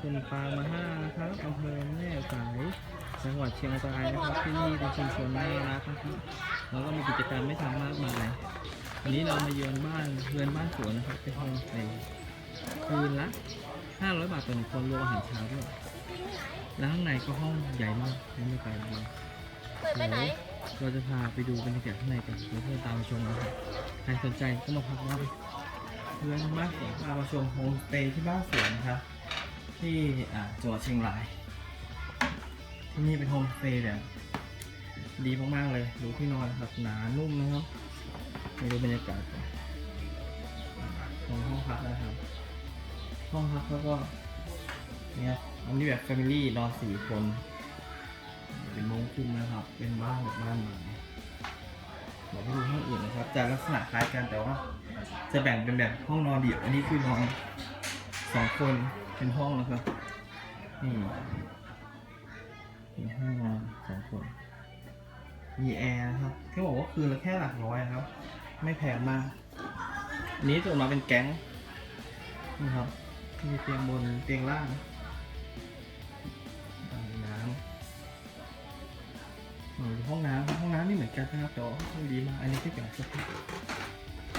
ชุมปางมาห้านะครับอำเภอแม่สายจังหวัดเชียงรายนะครับที่นี่เป็นชุมชนน่ารักนะครับแล้วก็มีกิจกรรมไม่ทำมากมายวันนี้เรามาเยือนบ้านเรือนบ้านสวนนะครับเป็นห้องสเตย์คืนละ 500 บาทต่อหนึ่งคนรวมอาหารเช้าด้วยแล้วข้างในก็ห้องใหญ่มากยังไม่ไปเลยเปิดไปไหนเราจะพาไปดูบรรยากาศข้างในกันเดี๋ยวเพื่อนตามมาชมนะครับใครสนใจก็มาพักได้เพื่อนบ้านสวนพามาชมโฮมสเตย์ที่บ้านสวนนะครับ ที่จังหวัดเชียงราย ที่นี่เป็นโฮมสเตย์แบบดีมากๆเลย ดูที่นอนแบบหนานุ่มนะครับไปดูบรรยากาศของห้องพักนะครับ ห้องพักแล้วก็เนี่ยอันนี้แบบแฟมิลี่นอนสี่คน เป็นมงคุมนะครับ เป็นบ้านแบบบ้านไม้เดี๋ยวไปดูห้องอื่นนะครับจะลักษณะคล้ายกันแต่ว่า จะแบ่งเป็นแบบห้องนอนเดี่ยว อันนี้คือนอน สองคนเป็นห้องนะครับ นี่มีห้องนอนสองคน มีแอร์นะครับที่บอกว่าคืนละแค่หลักร้อยครับ ไม่แพงมากอันนี้จะออกมาเป็นแก๊งนะครับ มีเตียงบนเตียงล่างน้ำอืมห้องน้ำห้องน้ำนี่เหมือนกันนะครับแต่ว่าห้องดีมากอันนี้ที่เป็นสปา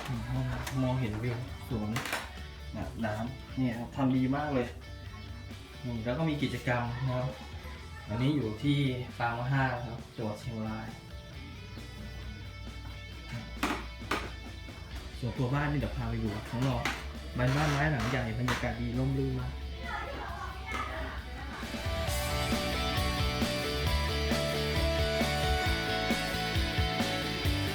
อืมห้องน้ำมองเห็นวิวสวนอาบน้ำ เนี่ยครับทำดีมากเลยแล้วก็มีกิจกรรมนะครับ อันนี้อยู่ที่ปางมะห้าครับจังหวัดเชียงราย ส่วนตัวบ้านนี่เดี๋ยวพาไปดูข้างนอกบ้านบ้านไม้หลังใหญ่บรรยากาศดีร่มรื่นมาก